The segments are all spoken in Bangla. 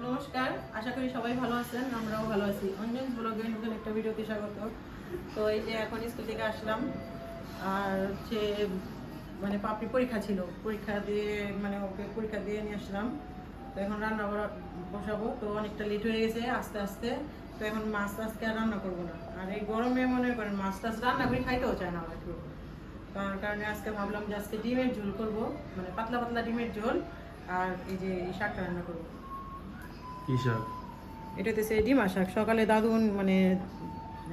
নমস্কার, আশা করি সবাই ভালো আছেন, আমরাও ভালো আছি। অঞ্জন ব্লগে নতুন একটা ভিডিওতে স্বাগত। তো এই যে এখন স্কুল থেকে আসলাম, আর হচ্ছে মানে পাপড়ি পরীক্ষা ছিল, পরীক্ষা দিয়ে মানে ওকে পরীক্ষা দিয়ে নিয়ে আসলাম। তো এখন রান্না করা বসাবো, তো অনেকটা লেট হয়ে গেছে আস্তে আস্তে। তো এখন মাছ আজকে আর রান্না করব না। আর এই গরমে মনে করেন মাছ টাছ রান্না করে খাইতেও চায় না আমার একটু তার কারণে আজকে ভাবলাম যে আজকে ডিমের ঝোল করব মানে পাতলা পাতলা ডিমের ঝোল, আর এই যে এই শাকটা রান্না করব। কি শাক? এটা হচ্ছে ডিমা শাক। সকালে দাদু মানে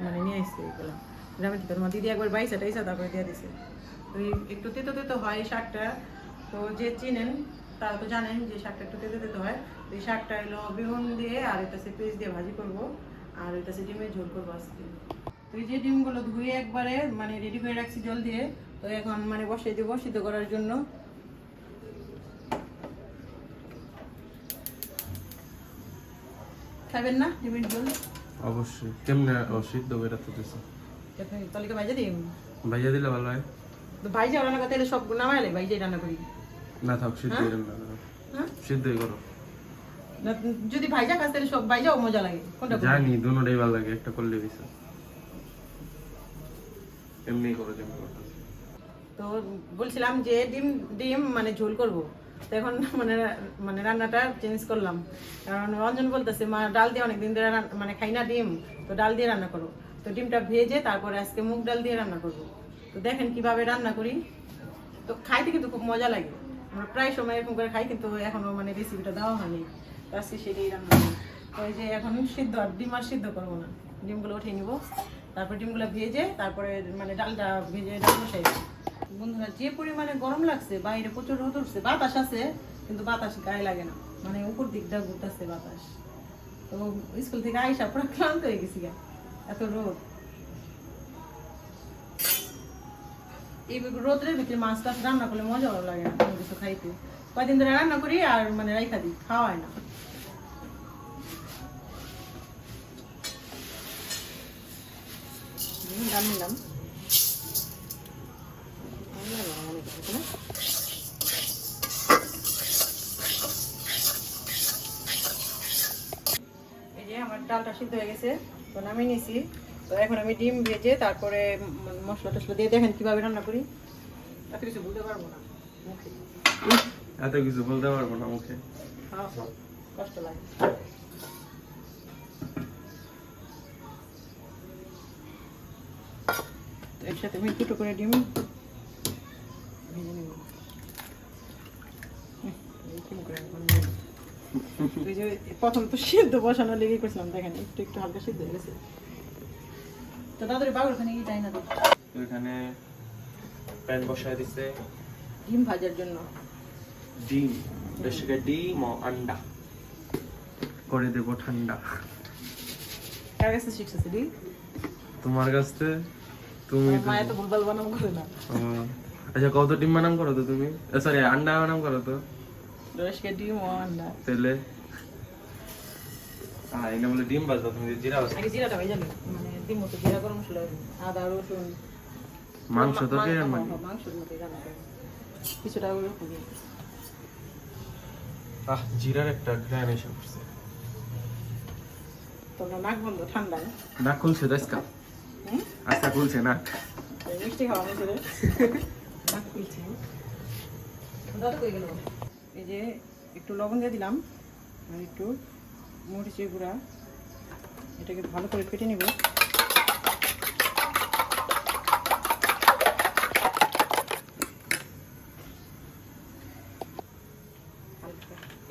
মানে নিয়ে আসছে এগুলো। গ্রামে থেকে তোমার দিদি একবার বাইসা টাইসা তারপরে দিয়ে দিছে। তো একটু তেতো তেতো হয় এই শাকটা। তো যে চিনেন, তারা তো জানেন যে শাকটা একটু তেতো তেতো হয়। তো এই শাকটা এলো বেগুন দিয়ে আর এটা সে পেঁয়াজ দিয়ে ভাজি করব। আর এটা সে ডিমের ঝোল করব আজকে। তো এই যে ডিমগুলো ধুয়ে একবারে মানে রেডি করে রাখছি জল দিয়ে। তো এখন মানে বসিয়ে দেবো, সিদ্ধ করার জন্য। খাবেন না? ডিমের ঝোল? অবশ্যই। কেমনে সিদ্ধ করে তো দিছে ভাইজা দিই ভাইয়া দিলে ভালো হয়। তো ভাইজা রান্না করতে সব নামাইলে ভাইজাই রান্না করি। না থাক সিদ্ধ হ্যাঁ? হ্যাঁ? সিদ্ধই করো। না, যদি ভাইজা খাস তাহলে সব ভাইজাও মজা লাগে। কোনটা? জানি দুটোটাই ভালো লাগে একটা করলে দিছে। এমনি করো যেমন তো বলছিলাম যে ডিম ডিম মানে ঝোল করব। তো এখন মানে মানে রান্নাটা চেঞ্জ করলাম। কারণ রঞ্জন বলতেছে, মা, ডাল দিয়ে অনেকদিন ধরে মানে খাই না ডিম, তো ডাল দিয়ে রান্না করো। তো ডিমটা ভেজে তারপরে আজকে মুগ ডাল দিয়ে রান্না করব। তো দেখেন কীভাবে রান্না করি। তো খাইতে কিন্তু খুব মজা লাগে। আমরা প্রায় সময় এরকম করে খাই, কিন্তু এখনও মানে রেসিপিটা দেওয়া হয়নি। তো আজকে সেটাই রান্না করি। তো এই যে এখন সিদ্ধ, আর ডিম আর সিদ্ধ করব না। ডিমগুলো উঠিয়ে নিব। তারপর ডিমগুলো ভেজে তারপরে মানে ডালটা ভেজে ডাল বসাই। বন্ধুরা, যে পরিমাণে গরম লাগছে, বাইরে প্রচুর রোদ উঠছে, বাতাস আছে, কিন্তু বাতাস গায়ে লাগে না। মানে উপর দিকটা ঘুরতেছে বাতাস। তো স্কুল থেকে আইসা পুরো ক্লান্ত হয়ে গেছি গা, এত রোদ। এই ভিতরে মাছ টাছ রান্না করলে মজাও লাগে না, কোনো কিছু খাইতে। কয়দিন ধরে রান্না করি আর মানে রাইখা দিই, খাওয়া হয় না। নিলাম ডাল নিলাম অনেক কিছু, না? এই যে আমার ডালটা সিদ্ধ হয়ে গেছে তো নামিয়ে নিয়েছি। তো এখন আমি ডিম ভেজে তারপরে মশলা টসলা দিয়ে দেখেন কীভাবে রান্না করি। এত কিছু বলতে পারব না মুখে। এত কিছু বলতে পারব না মুখে। হ্যাঁ, কষ্ট লাগে। একসাথে আমি দুটো করে ডিম ভেজে নেব হুম, এরকম করে এখন নেব। এই যে প্রথম তো সিদ্ধ বসানো লেগে করছিলাম দেখেন একটু একটু হালকা সিদ্ধ হয়ে গেছে। তো তাড়াতাড়ি ওখানে কি তাই না তো তো প্যান বসায় দিছে। ডিম ভাজার জন্য। ডিম বেশি করে ডিম ও আন্ডা। করে দেবো ঠান্ডা। কার কাছে শিখছে ডিম তোমার কাছে? তুমি মায়া তো ভুলভাল বানাম করে না। আচ্ছা কত ডিম বানাম করো তো তুমি? সরি আন্ডা বানাম করো তো? রসকে ডিম ও আন্ডা তেলে হ্যাঁ এনে বলে ডিম বাজবা তুমি জিরা বাজবা আগে জিরাটা ভেজে মানে ডিম মতো জিরা গরম মশলা আদা রসুন। মাংস তো কে মানে? হ্যাঁ, মতো রান্না করব। কিছুটা ওরকম আহ জিরার একটা গ্রান এসে পড়ছে। তোমরা নাক বন্ধ ঠান্ডায় না? খুলছে আচ্ছা খুলছে না? মিষ্টি খাওয়া নাক খুলছে। দাদা কই গেল এই যে একটু লবণ দিয়ে দিলাম, আর একটু মরিচের গুঁড়া এটাকে ভালো করে কেটে নিব।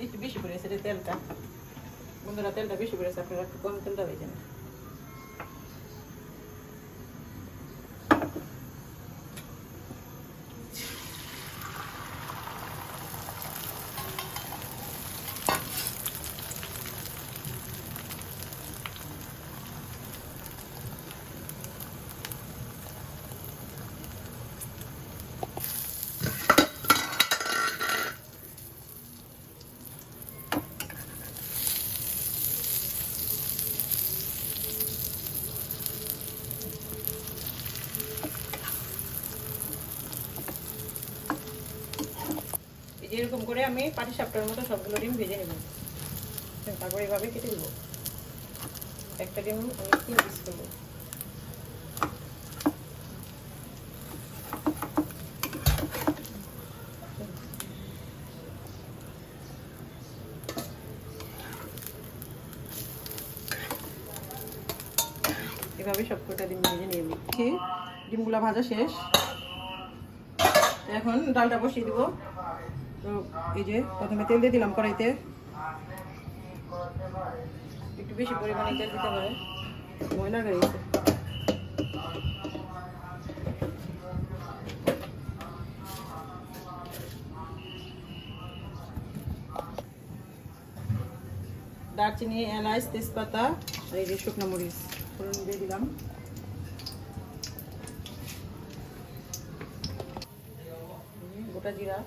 একটু বেশি করে এসে তেলটা, বন্ধুরা, তেলটা বেশি করে আপনারা একটু কম তেলটা হয়ে যান এরকম করে আমি পাটি সাপটার মতো সবগুলো ডিম ভেজে নেব। তারপরে এভাবে কেটে দেবো। একটা ডিম আমি তিন পিস করব। এভাবে সব কটা ডিম ভেজে নিয়ে নিচ্ছি। ডিমগুলো ভাজা শেষ। এখন ডালটা বসিয়ে দিব। তো এই যে প্রথমে তেল দিয়ে দিলাম কড়াইতে। একটু বেশি পরিমাণে তেল দিতে পারে ময়লা গেছে। দারচিনি, এলাচ, তেজপাতা আর এই যে শুকনো মরিচ দিয়ে দিলাম। গোটা জিরা।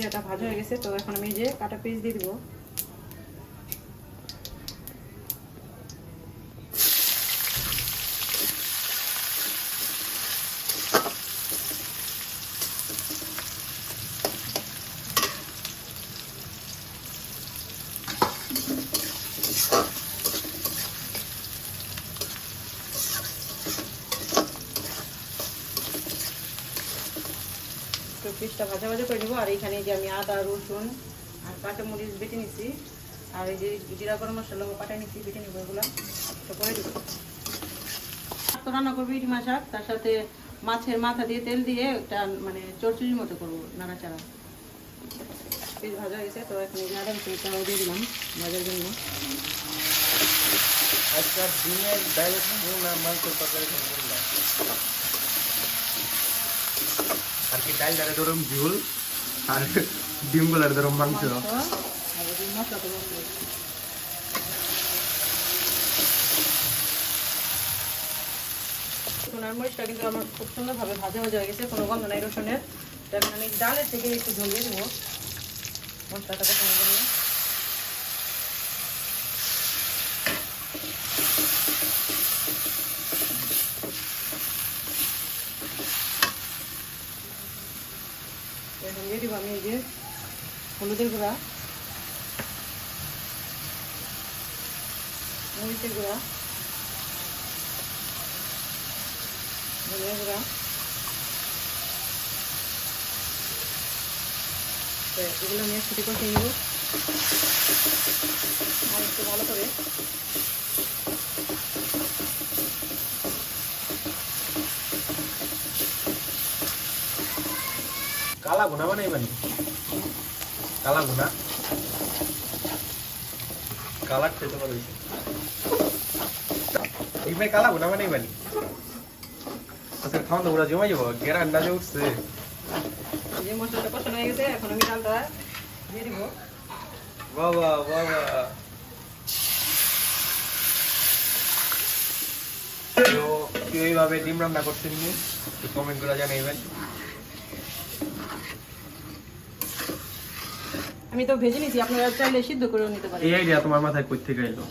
জিরাটা ভাজা হয়ে গেছে তো এখন আমি যে কাটা পিস দিয়ে দিব। পিসটা ভাজা ভাজা করে নেব। আর এইখানে যে আমি আদা, রসুন আর কাঁচামরিচ বেটে নিচ্ছি আর এই যে জিরা, গরম মশলা পাঠাই নিচ্ছি বেটে নেব এগুলো। করে দেবো। তো রান্না করব ইটি মাছ তার সাথে মাছের মাথা দিয়ে তেল দিয়ে একটা মানে চরচুরির মতো করব নাড়াচাড়া। পিস ভাজা হয়েছে তো এখন আদা রসুনটাও দিয়ে দিলাম ভাজার জন্য। আজকে ডিমের ডাল না মাংস তরকারি? করলাম আর কি ডাল ডালে ধরুন ঝুল আর ডিমগুলার ধরুন মাংস। আমার খুব সুন্দরভাবে ভাজা ভাজা হয়ে গেছে, কোনো গন্ধ নাই রসুনের। আমি ডালের থেকে একটু ঝরিয়ে দেবো মশলাটা কষানোর এখন দিয়ে দিব আমি এই যে হলুদের গুঁড়া, মরিচের গুঁড়া, ধনিয়া গুঁড়া এগুলো আমি একসাথে কষিয়ে নেব। আর একটু ভালো করে কালা গুনা বানাইবানি কালা গুনা কালার খেতে পারো ভাই কালা গুনা বানাইবানি আজকে খাওয়া তো ওরা জমা যাব। গেরা আন্দাজে উঠছে। যে মশলাটা কষানো হয়ে গেছে এখন আমি ডালটা দিয়ে দিব। বাবা বাবা। কেউ এইভাবে ডিম রান্না করছেন? কমেন্ট করে জানাইবেন। আমি তো ভেজে নিয়েছি আপনারা চাইলে সিদ্ধ করেও নিতে পারেন। এই আইডিয়া তোমার মাথায় কই থেকে এলো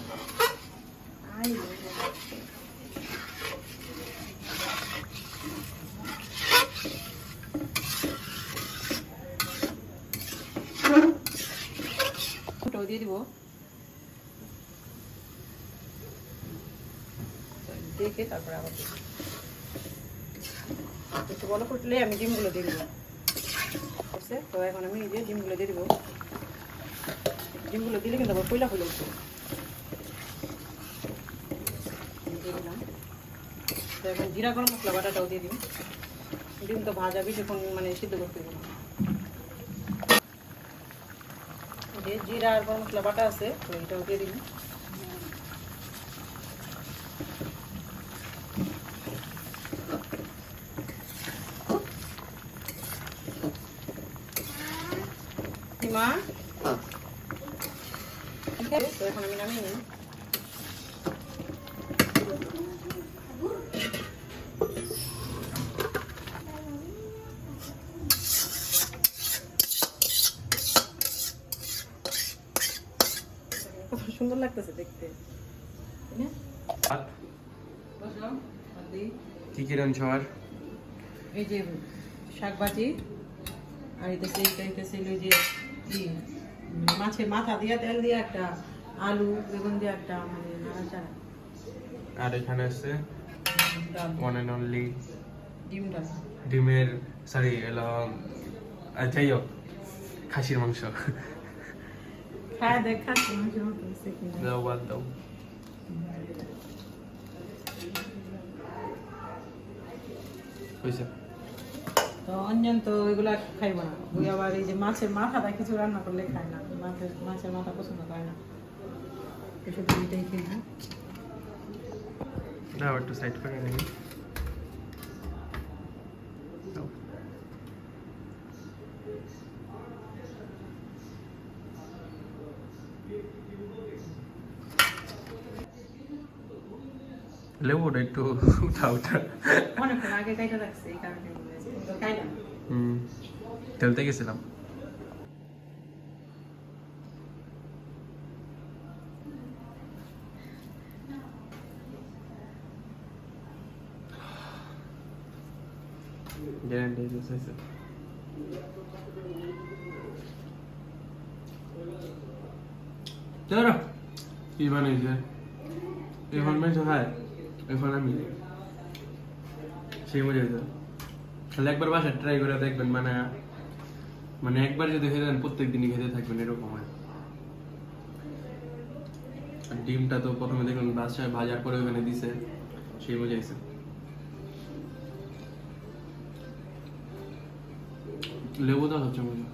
দিয়ে দিব। দেখে তারপরে আবার। একটু বড় ফুটলে আমি ডিমগুলো দিয়ে দিব। তো এখন আমি এই যে ডিমগুলো দিয়ে দিব। ডিমগুলো দিলে কিন্তু আবার পয়লা হলে উঠবে। এখন জিরা গরম মশলা বাটাটাও দিয়ে দিন ডিম তো ভাজা, বেশিক্ষণ মানে সিদ্ধ করতে হবে না। যে জিরা আর গরম মশলা বাটা আছে, তো এটাও দিয়ে দিন মা? ঠিক তো এখন আমি নামিয়ে নিই সুন্দর লাগতেছে দেখতে। তাই না? ভাত? বসো, ভাত কি কি রাঁধছো আর এই যে শাক ভাজি আর এটাতে এইটাইতেছে ওই যে কি উম, মাছের মাথা দিয়া তেল দিয়ে একটা আলু বেগুন দিয়ে একটা মানে নাড়াচাড়া। আর এখানে আছে ওয়ান অ্যান্ড অনলি ডিম ডাল। ডিমের সরি এলো যাই হোক খাসির মাংস। খায় দেখ হয়েছে কিনা। দাও বাদ দাও। হয়েছে। তো অঞ্জন তো ওইগুলা খাইব না। ওই আবার এই যে মাছের মাথাটা কিছু রান্না করলে খায় না। মাছের মাছের মাথা পছন্দ করে না। শুধু এটাই খেয়ে দাও একটু সাইড করে নিই লেবুটা একটু উঠা উঠা অনেকক্ষণ আগে কাইটা রাখছে এই কারণে। হুম তেলতে গেছিলাম গ্যারান্টি হয়েছে চলো কি বানাইছে এখন আমি সেই মজা তাহলে একবার বাসায় ট্রাই করে দেখবেন মানে মানে একবার যদি খেতে দেন প্রত্যেক দিনই খেতে থাকবেন, এরকম হয়। ডিমটা তো প্রথমে দেখলেন বাসায় ভাজার পরে ওখানে দিছে, সেই বোঝাইছে লেবু লেবুটা হচ্ছে মজা।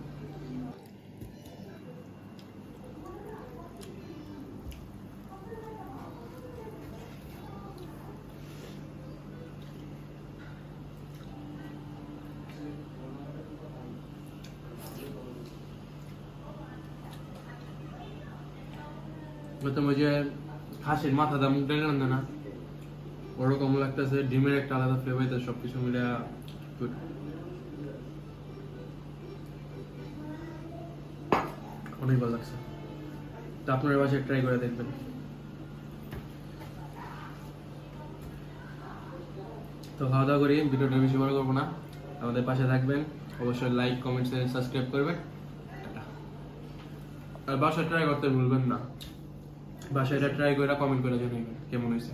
প্রথম যে মুখ না ওরকম লাগতেছে, ডিমের একটা আলাদা ফ্লেভার মিলে. অনেক ভালো লাগছে। তো বাসায় ট্রাই করে দেখবেন। তো খাওয়া দাওয়া করি, ভিডিওটা বেশি বড় করব না। আমাদের পাশে থাকবেন, অবশ্যই লাইক কমেন্ট সাবস্ক্রাইব করবেন। আর বাসায় ট্রাই করতে ভুলবেন না। বাসায় এটা ট্রাই করে কমেন্ট করে জানাবেন কেমন হয়েছে